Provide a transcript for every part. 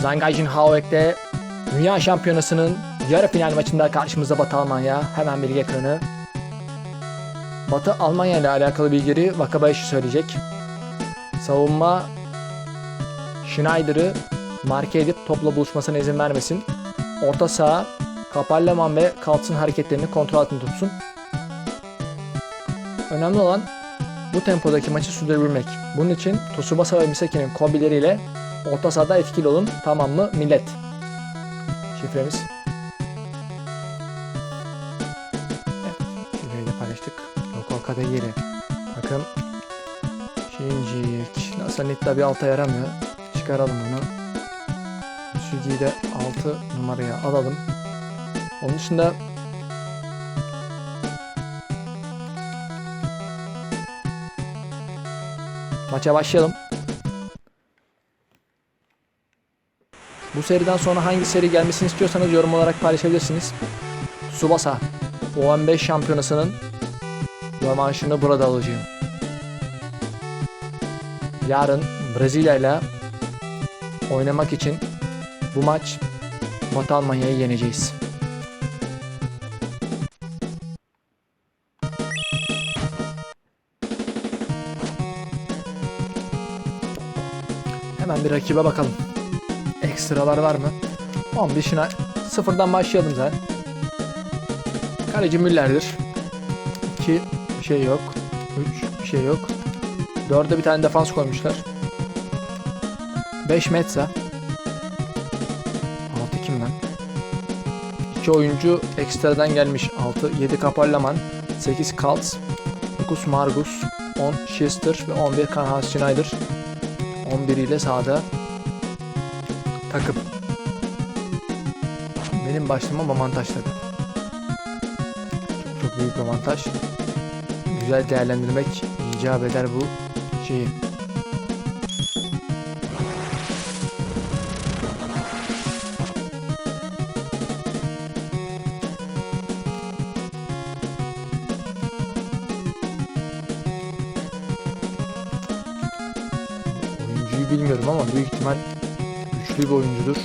Zhangajin Haoek'te Dünya Şampiyonası'nın yarı final maçında karşımızda Batı Almanya. Hemen bilgi ekranı. Batı Almanya ile alakalı bilgileri Wakabayashi söyleyecek. Savunma Schneider'ı marke edip topla buluşmasına izin vermesin. Orta saha Kapalleman ve Kaltz'ın hareketlerini kontrol altında tutsun. Önemli olan bu tempodaki maçı sürdürebilmek. Bunun için Tsubasa ve Misaki'nin kombileriyle orta sahada etkili olun. Tamam mı millet? Şifremiz. Evet, şifreyi de paylaştık. Lokal kade yeri. Bakın. Shinjik. Nasıl Nitta bir alta yaramıyor. Çıkaralım bunu. Sugi'yi de 6 numaraya alalım. Onun dışında Maça başlayalım. Bu seriden sonra hangi seri gelmesini istiyorsanız yorum olarak paylaşabilirsiniz. Subasa, OM5 şampiyonasının rövanşını burada alacağım. Yarın Brezilya ile oynamak için bu maç Batı Almanya'yı yeneceğiz. Hemen bir rakibe bakalım. Ekstralar var mı? 15'ine sıfırdan başlayalım zaten. Kaleci Müller'dir. 2 bir şey yok. 3 bir şey yok. 4'e bir tane defans koymuşlar. 5 Metza. 6 kim lan? 2 oyuncu ekstradan gelmiş. 6 7 Kapallaman, 8 Kaltz, 9 Margus, 10 Schister ve 11 Karl Schneider. 11 ile sahada takım. Benim başlamam avantaj tabii. Çok, çok büyük avantaj. Güzel değerlendirmek icap eder bu şeyi. Güçlü bir oyuncudur.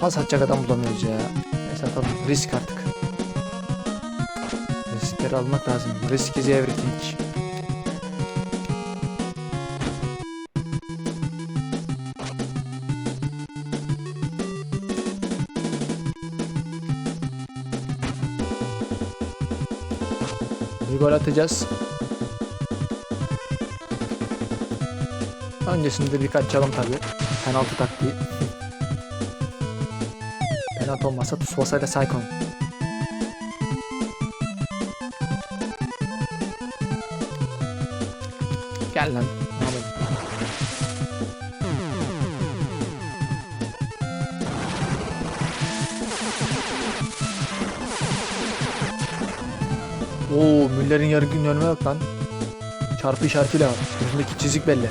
Pas atacak adam bulamıyoruz ya. Neyse atalım. Risk artık. Riskleri almak lazım. Risk is everything. Bir gol atacağız. Öncesinde birkaç çalım tabi. Penaltı taktiği. Penaltı olmazsa Tsubasa ile Saikon. Gel lan. Oo, Müller'in yarı gün önüme yok lan. Çarpı işaretiyle var. Yüzündeki çizik belli.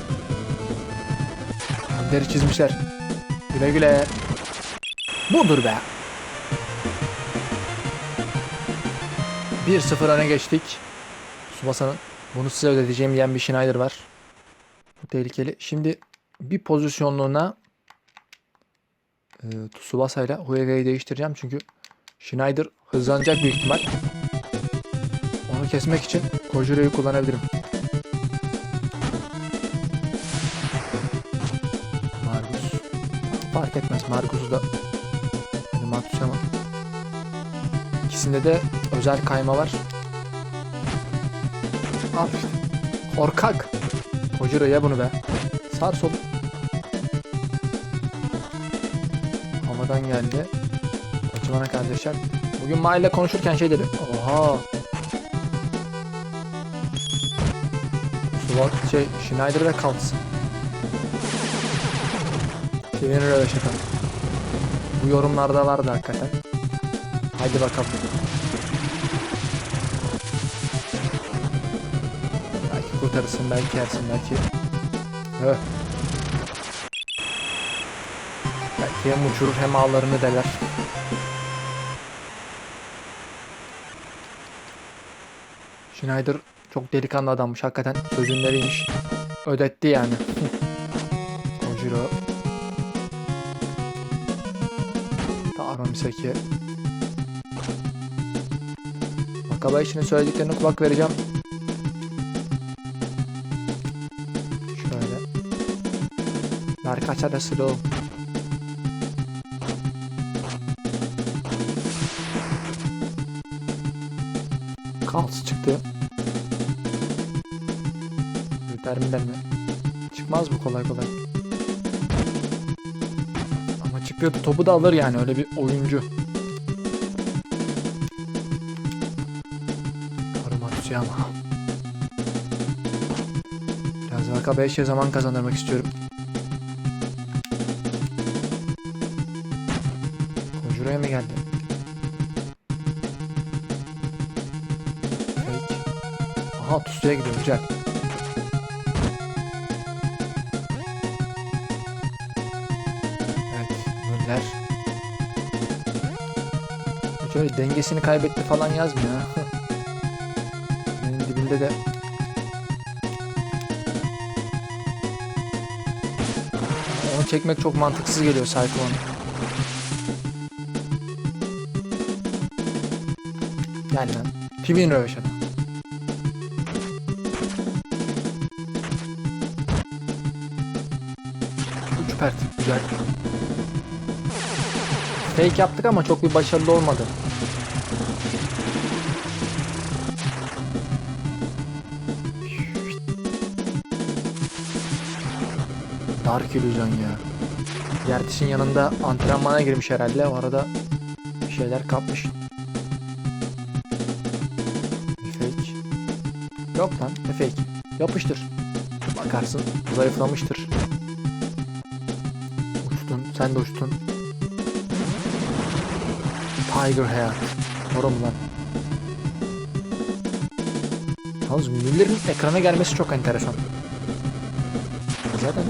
Önleri çizmişler. Güle güle. Budur be. 1-0 öne geçtik. Subasa'nın bunu size ödeteceğim diyen bir Schneider var. Bu tehlikeli. Şimdi bir pozisyonluğuna e, Tsubasa ile Huega'yı değiştireceğim çünkü Schneider hızlanacak büyük ihtimal. Onu kesmek için Kojure'yi kullanabilirim. Fark etmez. Margus'u da animat ama. İkisinde de özel kayma var. Al. Korkak. Kojiro ye bunu be. Sar sol. Havadan geldi. Acımana kardeşler. Bugün Ma konuşurken şey dedi. Oha. Suvat şey Schneider ve Kaltz. Senin röveşata. Bu yorumlarda vardı hakikaten. Haydi bakalım. Belki kurtarırsın, belki yersin, belki... Öh. Belki hem uçurur hem ağlarını deler. Schneider çok delikanlı adammış hakikaten. Sözünleriymiş. Ödetti yani. Arma Misaki. Wakabayashi'nin söylediklerine kulak vereceğim. Şöyle. Narkaça da slow. Kals çıktı. Terminal mi? Çıkmaz mı kolay kolay? Ama çıkıyordu topu da alır yani öyle bir oyuncu. Karıma tutuyor ama. Biraz vaka 5'e zaman kazandırmak istiyorum. Konjuro'ya mı geldi? Aha Tsu'ya gidiyor güzel. Dengesini kaybetti falan yazmıyor. Benim dibinde de onu çekmek çok mantıksız geliyor Cyclone. Gel lan. Pimin Röveşat'a. Uç pert. Güzel. Fake yaptık ama çok bir başarılı olmadı. Dark Illusion ya. Yertis'in yanında antrenmana girmiş herhalde. O arada bir şeyler kapmış. Fake. Yok lan ne fake. Yapıştır. Bakarsın zayıflamıştır. Uçtun. Sen de uçtun. Tiger Hayat. Doğru mu lan? Yalnız Müller'in ekrana gelmesi çok enteresan. Zaten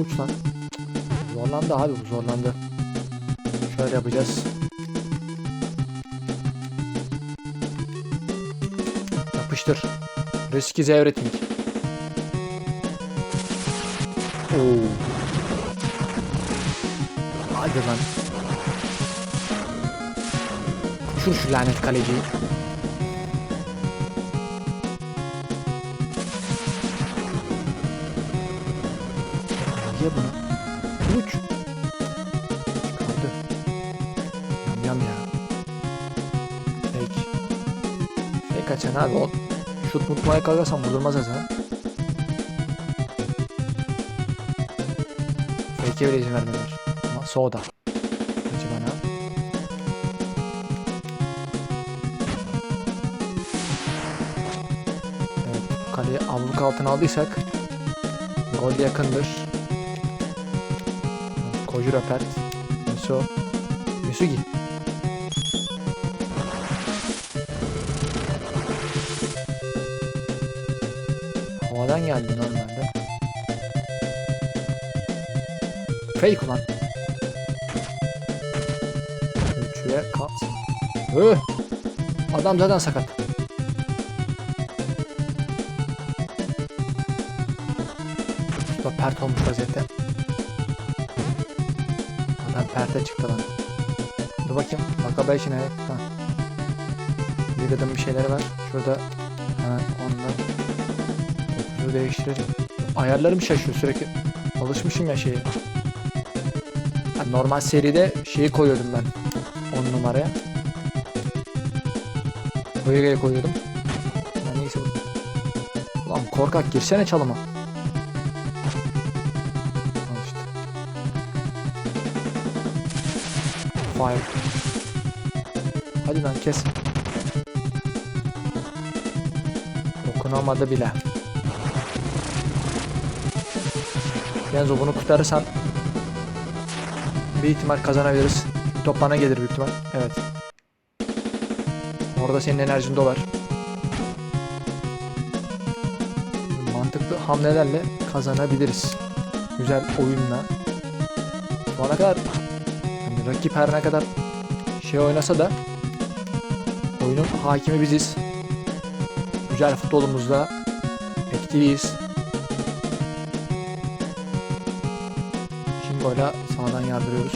uç lan. Zorlandı abi bu zorlandı. Şöyle yapacağız. Yapıştır. Riski zevreting. Oo. Hadi lan. Uçur şu lanet kaleciyi. Abi o. Şut mutmaya kalkarsam vurdurmaz zaten. Fake'e bile izin vermiyorlar. Ama soda. Acı bana. Evet, kaleyi abluk altına aldıysak gol yakındır. Kojiro Pert, Miso, Misugi. Havadan geldi normalde. Fake ulan. Üçüye kat. Öh! Adam zaten sakat. Usta pert olmuş vaziyette. Adam perte çıktı lan. Dur bakayım. Baka ben şimdi evet. Ha. Bir kadın bir şeyleri var. Şurada. Şunu değiştirelim. Ayarlarım şaşıyor sürekli. Alışmışım ya şeye. Ha, normal seride şeyi koyuyordum ben. 10 numaraya. Koyuya koyuyordum. Ya neyse. Lan korkak girsene çalıma. Al işte. Fire. Hadi lan kes. Dokunamadı bile. Genzo bunu kurtarırsan bir ihtimal kazanabiliriz. Top bana gelir büyük ihtimal. Evet. Orada senin enerjin dolar. Mantıklı hamlelerle kazanabiliriz. Güzel oyunla. Şu ana kadar yani rakip her ne kadar şey oynasa da oyunun hakimi biziz. Güzel futbolumuzda etkiliyiz. Popoyla sağdan yardırıyoruz.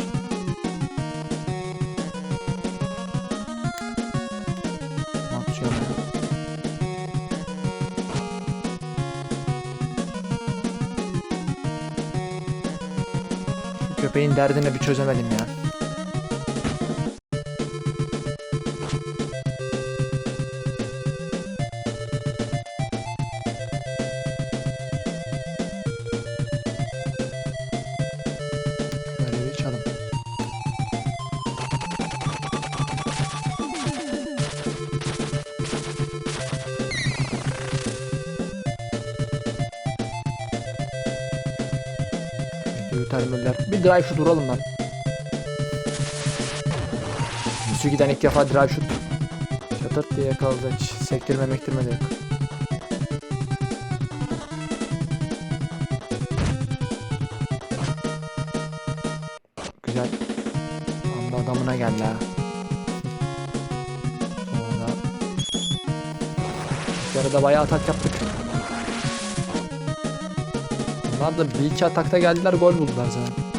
Şu köpeğin derdine bir çözemedim ya. Bir drive shoot vuralım lan. Müsü giden ilk defa drive shoot. Çatırt diye yakaladı. Hiç sektirme mektirme de yok. Güzel. Tam da adamına geldi ha. Sonra yarıda bayağı atak yaptık. Bunlar da bir iki atakta geldiler gol buldular zaten.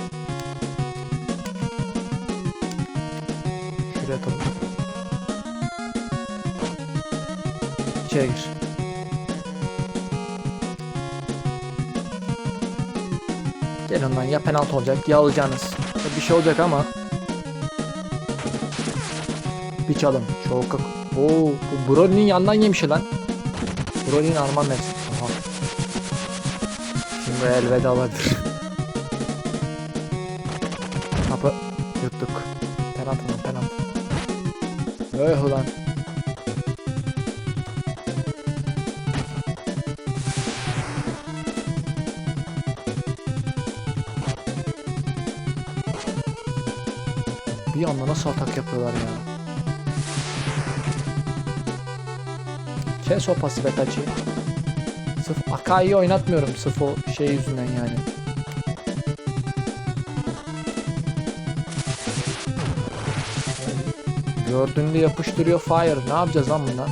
İçeri gir. Gelin lan ya penaltı olacak ya alacağınız. Bir şey olacak ama. Bir çalım. Çok Oo, bu Broly'nin yandan yemiş lan. Broly'nin arman mevsim. Aha. Şimdi elvedalardır. Kapı yuttuk. Penaltı mı penaltı. Öh ulan. Bir anda nasıl atak yapıyorlar ya. Kes o pası Betaçi. Sırf Akai'yi oynatmıyorum sırf o şey yüzünden yani. Gördüğünde yapıştırıyor fire. Ne yapacağız lan bundan?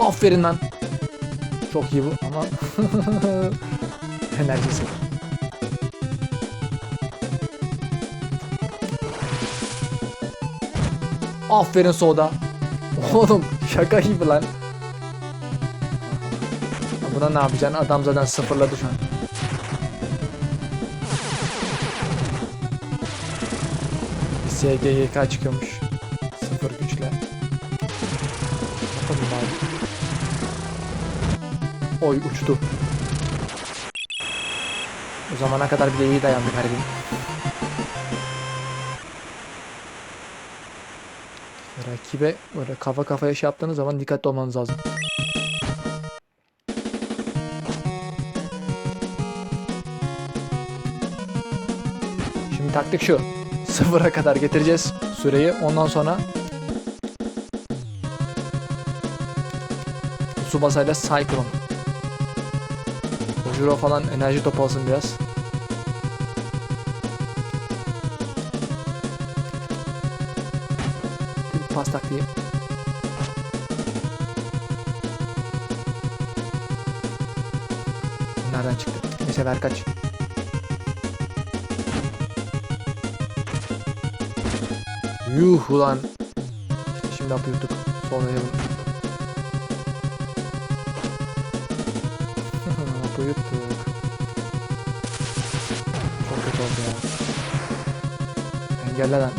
Aferin lan. Çok iyi bu ama enerji sıfır. Aferin soda. Oğlum şaka gibi lan. Buna ne yapacaksın? Adam zaten sıfırladı şu an. SGYK çıkıyormuş. Oy uçtu. O zamana kadar bile iyi dayandı garibim. Rakibe böyle kafa kafaya şey yaptığınız zaman dikkatli olmanız lazım. Şimdi taktik şu. Sıfıra kadar getireceğiz süreyi. Ondan sonra Tsubasa ile Cyclone. Kojuro falan enerji toplasın biraz. Bir pas taktiği. Nereden çıktı? Neyse ver kaç. Yuh ulan. Şimdi yapıyorduk. Sol ayalım. Yapıyorduk. Çok kötü oldu ya. Engelle lan.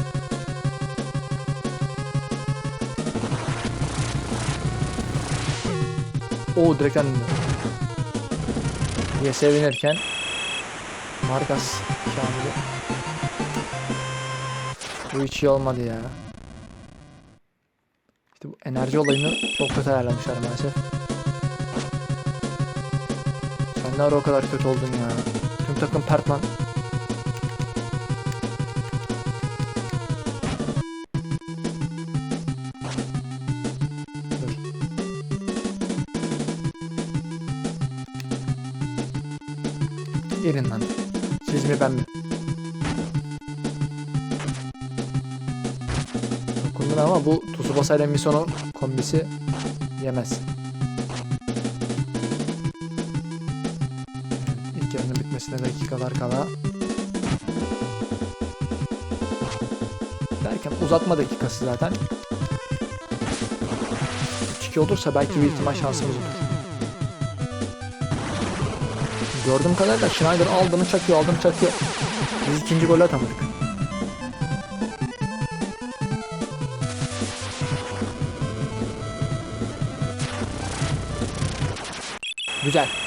Oo direkt önünde. diye sevinirken Markas Şamil'i Bu hiç iyi olmadı ya. İşte bu enerji olayını çok kötü ayarlamışlar maalesef. Ne ara o kadar kötü oldun ya. Tüm takım pert lan. Dur. Gelin lan. Siz mi ben mi? Dokundun ama bu Tsubasa ile Misono kombisi yemez. Bitmesine dakikalar kala. Derken uzatma dakikası zaten. 2 olursa belki bir ihtimal şansımız olur. Gördüğüm kadarıyla Schneider aldığını çakıyor, aldığını çakıyor. Biz ikinci golü atamadık. Güzel.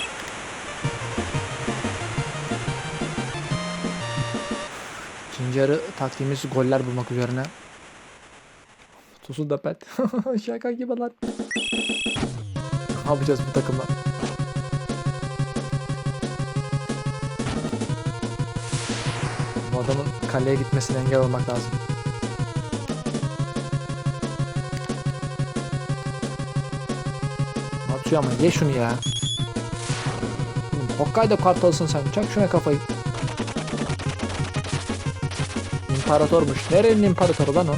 İkinci yarı taktiğimiz goller bulmak üzerine. Tusu da pet. Şaka gibi lan. Ne yapacağız bu takımla? Bu adamın kaleye gitmesine engel olmak lazım. Atıyor ama ye şunu ya. Hokkaido kartalısın sen. Çak şuna kafayı. İmparatormuş. Nerenin imparatoru lan o?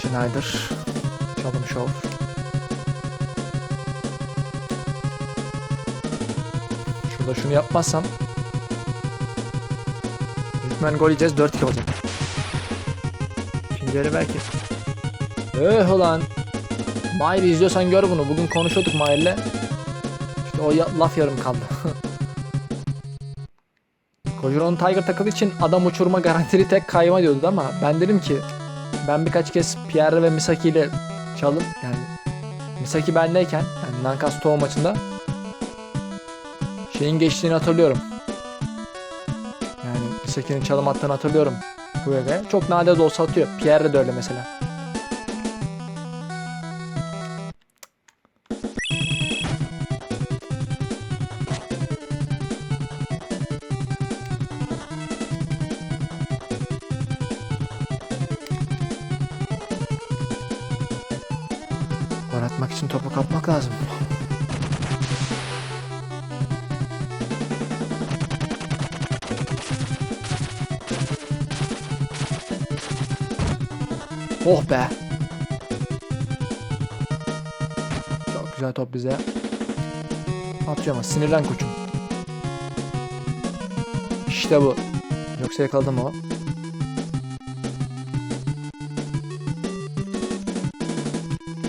Schneider. Çalım şov. Şurada şunu yapmazsam Hükmen gol yiyeceğiz 4-2 olacak. Yarı belki. Eh ulan. Mahir izliyorsan gör bunu. Bugün konuşuyorduk Mahir'le. İşte o ya- laf yarım kaldı. Kojuron Tiger takılı için adam uçurma garantili tek kayma diyordu ama ben dedim ki ben birkaç kez Pierre ve Misaki ile çalım yani Misaki bendeyken yani Nankas Toho maçında şeyin geçtiğini hatırlıyorum. Yani Misaki'nin çalım attığını hatırlıyorum. Huega'ya. Çok nadir de olsa atıyor. Pierre de öyle mesela. Gol için topu kapmak lazım. Oh be. Çok güzel top bize. Ama sinirlen koçum. İşte bu. Yoksa yakaladım o.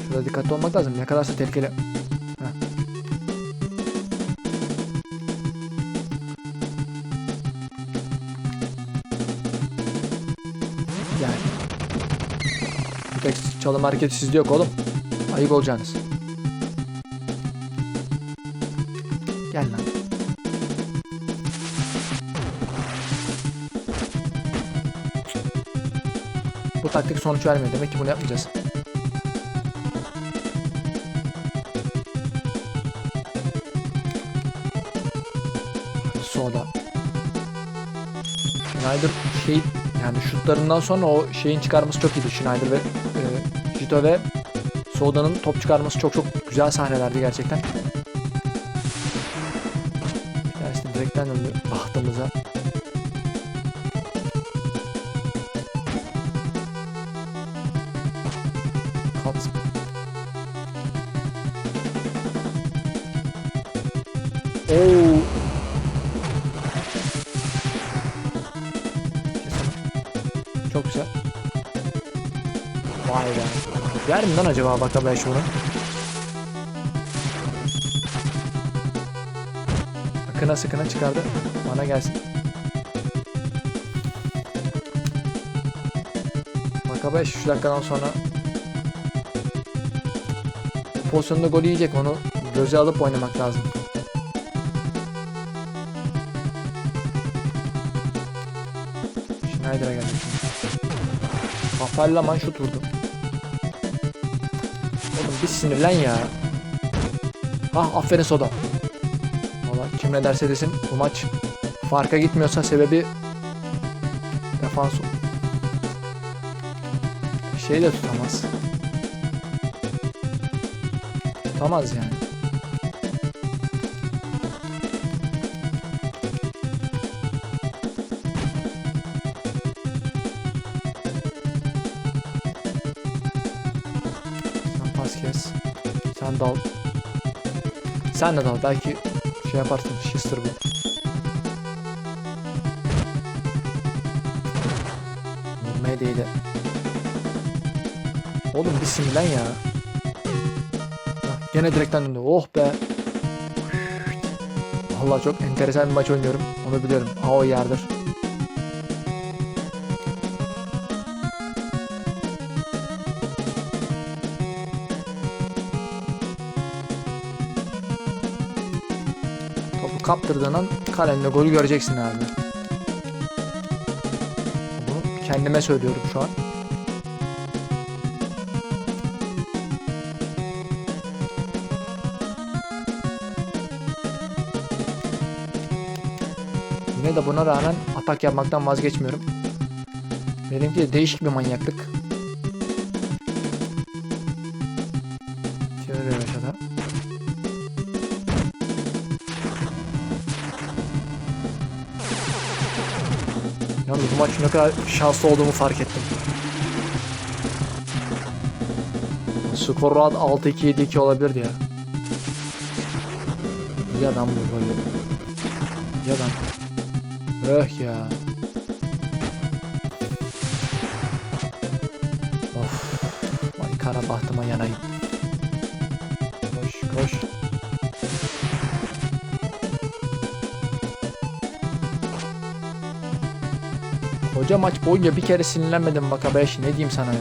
Şurada dikkatli olmak lazım. Yakalarsa tehlikeli. Çalım hareketi sizde yok oğlum. Ayıp olacaksınız. Gel lan. Bu taktik sonuç vermiyor. Demek ki bunu yapmayacağız. Soda. Schneider şey yani şutlarından sonra o şeyin çıkarması çok iyiydi. Schneider ve Jito ve Soda'nın top çıkarması çok çok güzel sahnelerdi gerçekten. Bir tanesi direkten döndü bahtımıza. Oo. Yer mi lan acaba Bakabe şunu? Akına sıkına çıkardı. Bana gelsin. Bakabe şu dakikadan sonra pozisyonda gol yiyecek onu göze alıp oynamak lazım. Schneider'a geldi şimdi. Kafallaman şut vurdu. Bir sinirlen ya. Ah aferin Soda. Valla kim ne derse desin bu maç farka gitmiyorsa sebebi defans şey de tutamaz. Tutamaz yani. Sen de dal belki şey yaparsın. Shister bu. Vurmaya değdi. Oğlum bir sinirlen ya. Hah, Gene direkten döndü. Oh be. Vallahi çok enteresan bir maç oynuyorum. Onu biliyorum. Ha o yerdir. Kaptırdığın an kalende golü göreceksin abi. Bunu kendime söylüyorum şu an. Yine de buna rağmen atak yapmaktan vazgeçmiyorum. Benimki de değişik bir manyaklık. Maç ne kadar şanslı olduğumu fark ettim. Skor rahat 6-2-7-2 olabilirdi ya. İyi adam bu böyle. İyi adam. Öh ya. Of. Vay kara bahtıma yanayım. Koş koş. Koca maç boyunca bir kere sinirlenmedim Vakabayashi ne diyeyim sana ya.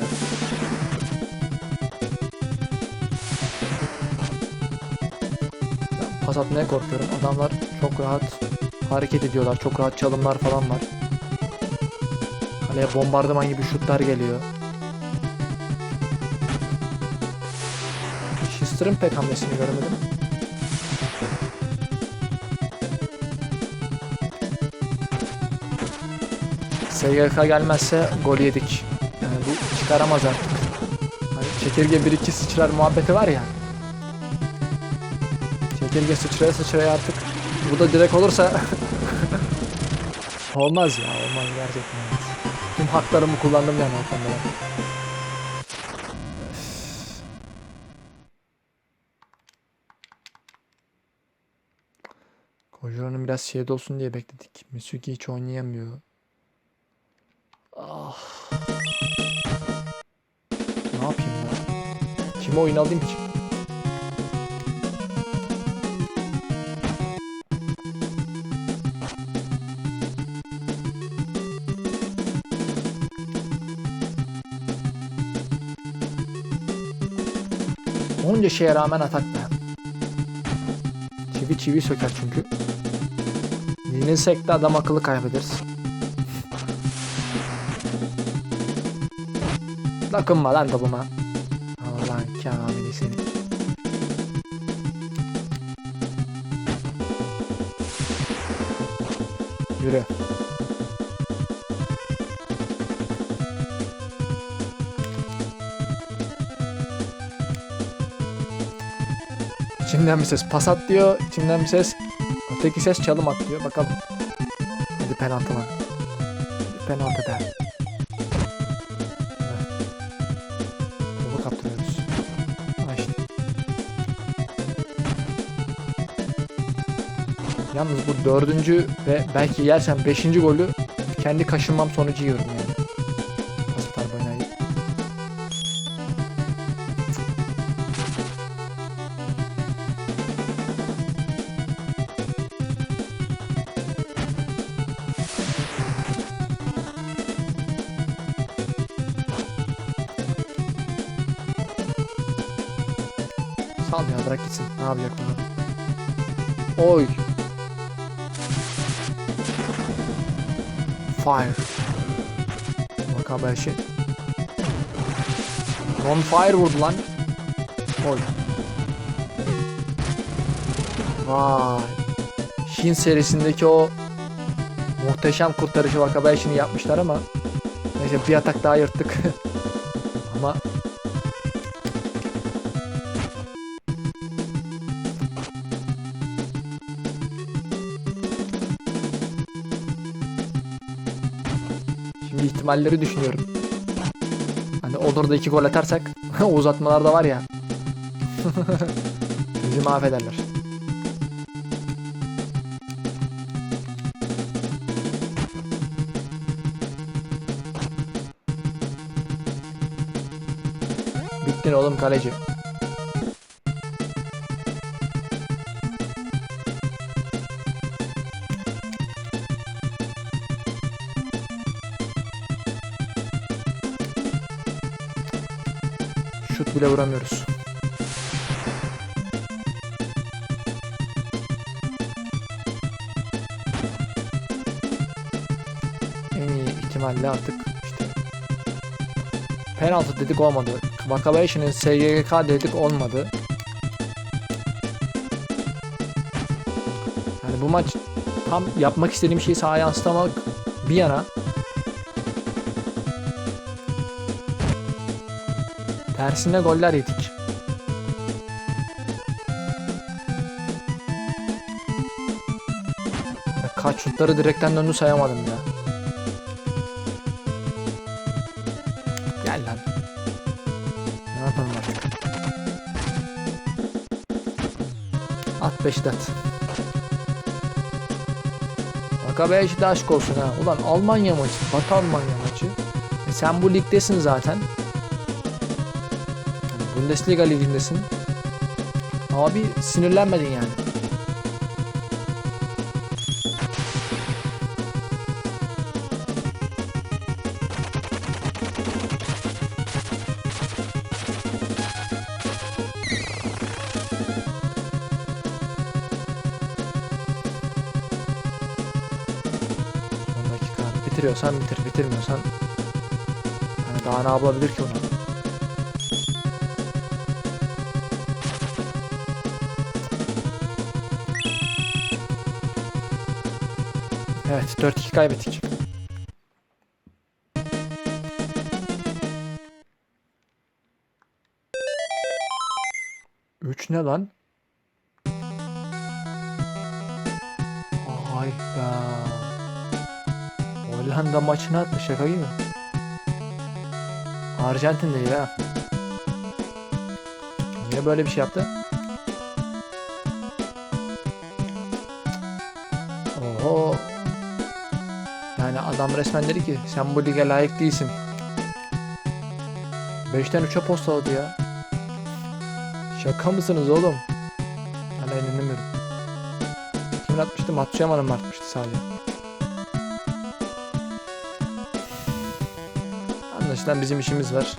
Pas atmaya korkuyorum. Adamlar çok rahat hareket ediyorlar. Çok rahat çalımlar falan var. Kaleye bombardıman gibi şutlar geliyor. Schuster'ın pek hamlesini göremedim. SGK gelmezse gol yedik. Yani bu çıkaramaz artık. Hani çekirge 1-2 sıçrar muhabbeti var ya. Çekirge sıçraya sıçraya artık. Bu da direkt olursa olmaz ya olmaz gerçekten olmaz. Tüm haklarımı kullandım yani o konuda. ben. Kojuran'ın biraz şeyde olsun diye bekledik. Misugi hiç oynayamıyor. Ah. Ne yapayım ya? Kime oyun alayım ki? Onca şeye rağmen atak be. Çivi çivi söker çünkü. Yenilsek de adam akıllı kaybederiz. Dokunma lan topuma. Allah'ın kamili seni. Yürü. İçimden bir ses pas at diyor. İçimden bir ses öteki ses çalım at diyor. Bakalım. Hadi penaltı lan. Hadi penaltı der. Yalnız bu dördüncü ve belki yersem beşinci golü kendi kaşınmam sonucu yiyorum yani. Oynayıp. Sal ya bırak gitsin. Ne yapacak bunu? Oy. Fire. Wakabayashi. On fire vurdu lan. Oy. Vay. Shin serisindeki o muhteşem kurtarışı Wakabayashi'ni yapmışlar ama neyse bir atak daha yırttık. ihtimalleri düşünüyorum. Hani olur da iki gol atarsak uzatmalarda var ya. bizi mahvederler. Bittin oğlum kaleci. Bile vuramıyoruz. En iyi ihtimalle artık işte penaltı dedik olmadı. Wakabayashi'nin SGK dedik olmadı. Yani bu maç tam yapmak istediğim şeyi sahaya yansıtamak bir yana tersine goller yedik. Kaç şutları direkten döndü sayamadım ya. Gel lan. Ne yapalım artık? At beşi de at. Wakabayashi de aşk olsun ha. Ulan Almanya maçı, Batı Almanya maçı. E sen bu ligdesin zaten. Bundesliga ligindesin. Abi sinirlenmedin yani. Bitiriyorsan bitir, bitirmiyorsan yani daha ne yapabilir ki ona? Evet 4-2 kaybettik. Üç ne lan? Ay be. Hollanda maçını attı şaka gibi. Arjantin değil ha. Niye böyle bir şey yaptı? Adam resmen dedi ki sen bu lige layık değilsin. 5'ten 3'e postaladı ya. Şaka mısınız oğlum? Ben inanamıyorum. Kimin atmıştı? Matsuyama'nın mı atmıştı sadece? Anlaşılan bizim işimiz var.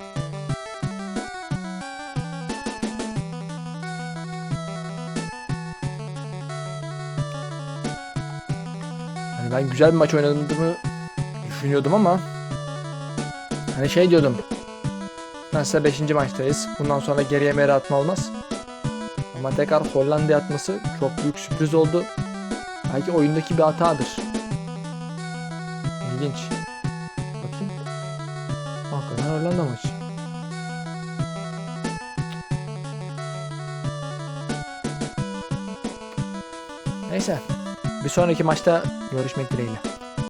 Hani ben güzel bir maç oynadığımı düşünüyordum ama hani şey diyordum. Nasılsa 5. maçtayız. Bundan sonra geriye meri atma olmaz. Ama tekrar Hollanda'ya atması çok büyük sürpriz oldu. Belki oyundaki bir hatadır. İlginç. Bakayım. Hakikaten Hollanda maçı. Neyse. Bir sonraki maçta görüşmek dileğiyle.